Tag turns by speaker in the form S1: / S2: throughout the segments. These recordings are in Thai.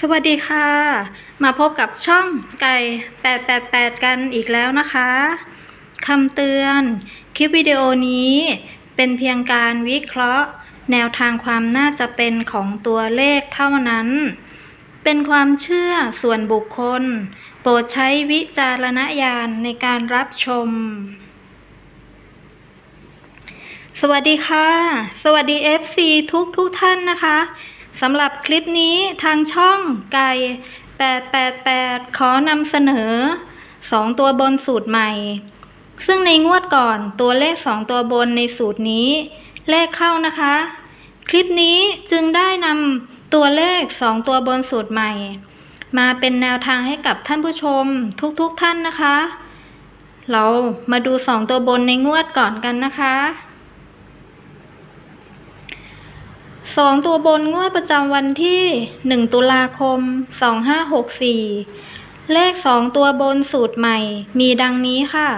S1: สวัสดีค่ะ มาพบกับช่องไก่ 888 กันอีกแล้วนะคะคำเตือนคลิปวิดีโอนี้เป็นเพียงการวิเคราะห์ แนวทางความน่าจะเป็นของตัวเลขเท่านั้น เป็นความเชื่อส่วนบุคคล โปรดใช้วิจารณญาณในการรับชม สวัสดีค่ะ สวัสดี FC ทุกทุกท่านนะคะ สำหรับคลิปนี้ทางช่องไก่ 888 ขอนำเสนอ 2 ตัวบนสูตรใหม่ ซึ่งในงวดก่อนตัวเลข 2 ตัวบนในสูตรนี้ เลขเข้านะคะ คลิปนี้จึงได้นำตัวเลข 2 ตัวบนสูตรใหม่ มาเป็นแนวทางให้กับท่านผู้ชมทุกๆทท่านนะคะ เรามาดู 2 ตัวบนในงวดก่อนกันนะคะ สองตัวบนงวดประจำวันที่1ตุลาคม2564เลข2ตัวบนสูตรใหม่ มีดังนี้ค่ะ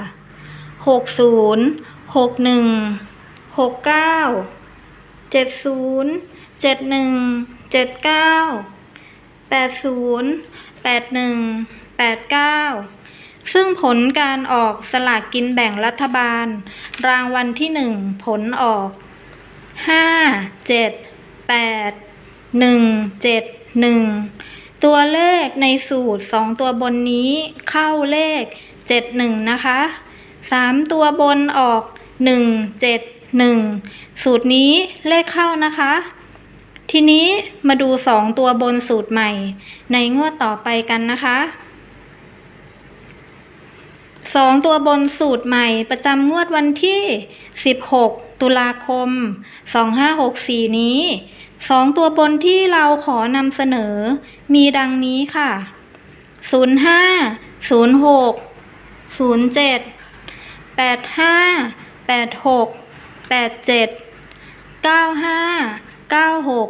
S1: 60 61 69 70 71 79 80 81 89ซึ่งผลการออกสลากกินแบ่งรัฐบาล รางวัลที่1ผลออกห้าเจ็ด แปดหนึ่งเจ็ดหนึ่งตัวเลขในสูตรสองตัวบนนี้เข้าเลขเจ็ดหนึ่งนะคะสามตัวบนออกหนึ่งเจ็ดหนึ่งสูตรนี้เลขเข้านะคะ ทีนี้มาดูสองตัวบนสูตรใหม่ ในงวดต่อไปกันนะคะ สองตัวบนสูตรใหม่ประจำงวดวันที่ 16 ตุลาคม 2564 นี้สองตัวบนที่เราขอนำเสนอ มีดังนี้ค่ะ 05 06 07 85 86 87 95 96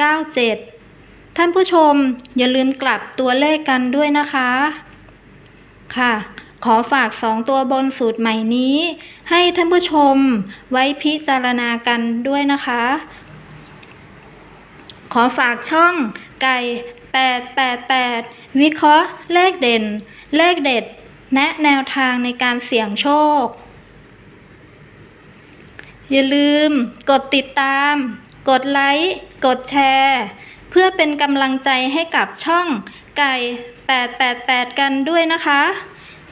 S1: 97 ท่านผู้ชมอย่าลืมกลับตัวเลขกันด้วยนะคะ ค่ะ ขอฝากสองตัวบนสูตรใหม่นี้ ให้ท่านผู้ชมไว้พิจารณากันด้วยนะคะ ขอฝากช่องไก่ 888 วิเคราะห์เลขเด่น เลขเด็ด แนะแนวทางในการเสี่ยงโชค อย่าลืมกดติดตาม กดไลค์ กดแชร์ เพื่อเป็นกำลังใจให้กับช่องไก่ 888 กันด้วยนะคะ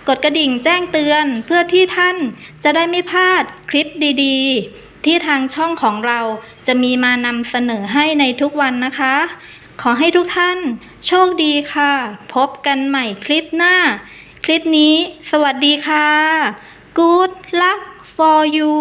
S1: กดกระดิ่งแจ้งเตือนเพื่อที่ท่านจะได้ไม่พลาดคลิปดีๆ ที่ทางช่องของเราจะมีมานำเสนอให้ในทุกวันนะคะ ขอให้ทุกท่านโชคดีค่ะ พบกันใหม่คลิปหน้า คลิปนี้ สวัสดีค่ะ Good luck for you